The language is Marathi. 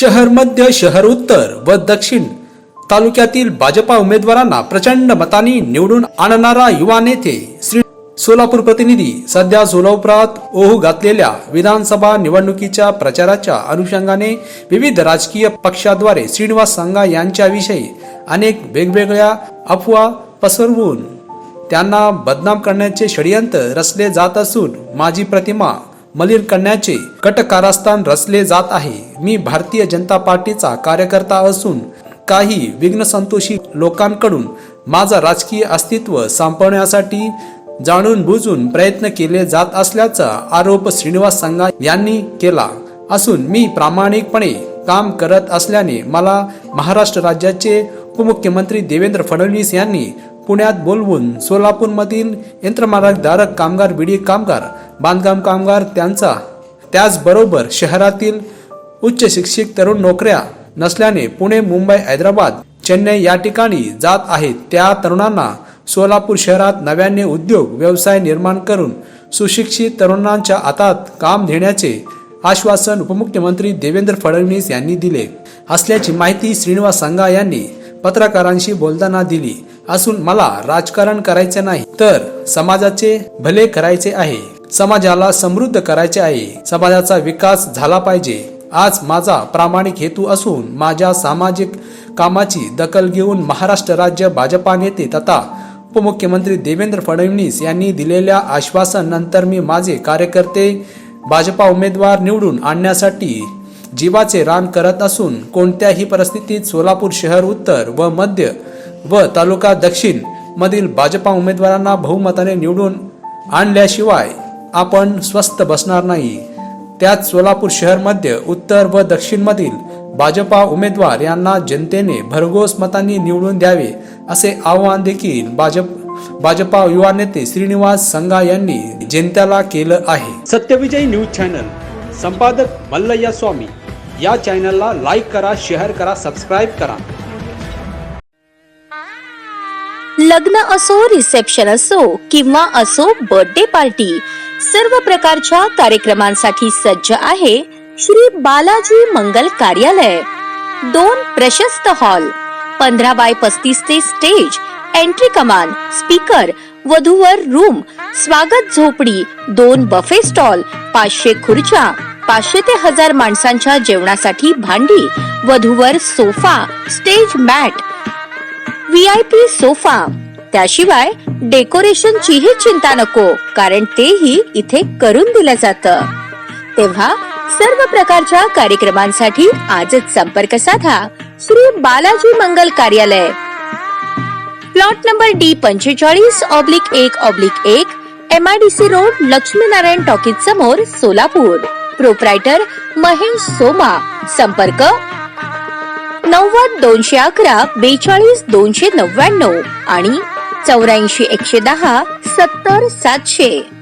शहर मध्य शहर उत्तर व दक्षिण. तालुक्यातील भाजपा उमेदवारांना प्रचंड मतांनी निवडून आणणारा युवा नेते श्री सोलापूर प्रतिनिधी सध्या सोलापुरात ओहू घातलेल्या विधानसभा निवडणुकीच्या प्रचाराच्या अनुषंगाने विविध राजकीय पक्षाद्वारे श्रीनिवास सांगा यांच्याविषयी अनेक वेगवेगळ्या अफवा पसरवून त्यांना बदनाम करण्याचे षडयंत्र रचले जात असून माझी प्रतिमा मलिन करण्याचे कटकारस्थान रचले जात आहे. मी भारतीय जनता पार्टीचा कार्यकर्ता असून काही विघ्नसंतोषी लोकांकडून माझा राजकीय अस्तित्व संपवण्यासाठी जाणून बुजून प्रयत्न केले जात असल्याचा आरोप श्रीनिवास संघा यांनी केला असून मी प्रामाणिकपणे काम करत असल्याने मला महाराष्ट्र राज्याचे उपमुख्यमंत्री देवेंद्र फडणवीस यांनी पुण्यात बोलवून सोलापूरमधील यंत्रमार्गधारक कामगार विडी कामगार बांधकाम कामगार त्यांचा. त्याचबरोबर शहरातील उच्च शिक्षित तरुण नोकऱ्या नसल्याने पुणे मुंबई हैदराबाद चेन्नई या ठिकाणी जात आहेत. त्या तरुणांना सोलापूर शहरात नव्याने उद्योग व्यवसाय निर्माण करून सुशिक्षित तरुणांच्या हातात काम देण्याचे आश्वासन उपमुख्यमंत्री देवेंद्र फडणवीस यांनी दिले. असल्याची माहिती श्रीनिवास सांगा यांनी पत्रकारांशी बोलताना दिली. असून मला राजकारण करायचे नाही तर समाजाचे भले करायचे आहे. समाजाला समृद्ध करायचे आहे. समाजाचा विकास झाला पाहिजे. आज माझा प्रामाणिक हेतू असून माझ्या सामाजिक कामाची दखल घेऊन महाराष्ट्र राज्य भाजपा नेते तथा उपमुख्यमंत्री देवेंद्र फडणवीस यांनी दिलेल्या आश्वासन नंतर मी माझे कार्यकर्ते भाजपा उमेदवार निवडून आणण्यासाठी जीवाचे रान करत असून कोणत्याही परिस्थितीत सोलापूर शहर उत्तर व मध्य व तालुका दक्षिण मधील भाजपा उमेदवारांना बहुमताने निवडून आणल्याशिवाय आपण स्वस्थ बसणार नाही. त्यात सोलापूर शहर मध्य उत्तर व दक्षिण मधील भाजपा उमेदवार यांना जनतेने भरघोस मतांनी निवडून द्यावे असे आवाहन देखील भाजप भाजपा युवा नेते श्रीनिवास संघा यांनी जनतेला केलं आहे. सत्यविजय न्यूज चॅनल संपादक मल्लय्या स्वामी. या चॅनलला लाईक करा शेअर करा सबस्क्राईब करा. लग्न असो रिसेप्शन असो किंवा असो बर्थडे पार्टी सर्व प्रकारच्या कार्यक्रमांसाठी सज्ज आहे श्री बालाजी मंगल कार्यालय. दोन प्रशस्त हॉल पंधरा बाय पस्तीस ते स्टेज एंट्री कमान स्पीकर वधूवर रूम स्वागत झोपडी दोन बफे स्टॉल पाचशे खुर्च्या पाचशे ते हजार माणसांच्या जेवणासाठी भांडी वधूवर sofa stage mat V I P sofa. त्याशिवाय डेकोरेशनचीही चिंता नको कारण तेही इथे करून दिलं जातं. तेव्हा सर्व प्रकारच्या कार्यक्रमांसाठी आजच संपर्क साधा. Shri Balaji Mangal Karyalay. Plot number D पंचेचाळीस ऑब्लिक एक ऑब्लिक एक M I D C road Laxminarayan talkies समोर सोलापूर. प्रोप्रायटर महेश सोमा. संपर्क नव्वद दोनशे अकरा बेचाळीस दोनशे नव्याण्णव आणि चौऱ्याऐंशी एकशे दहा सत्तर सातशे.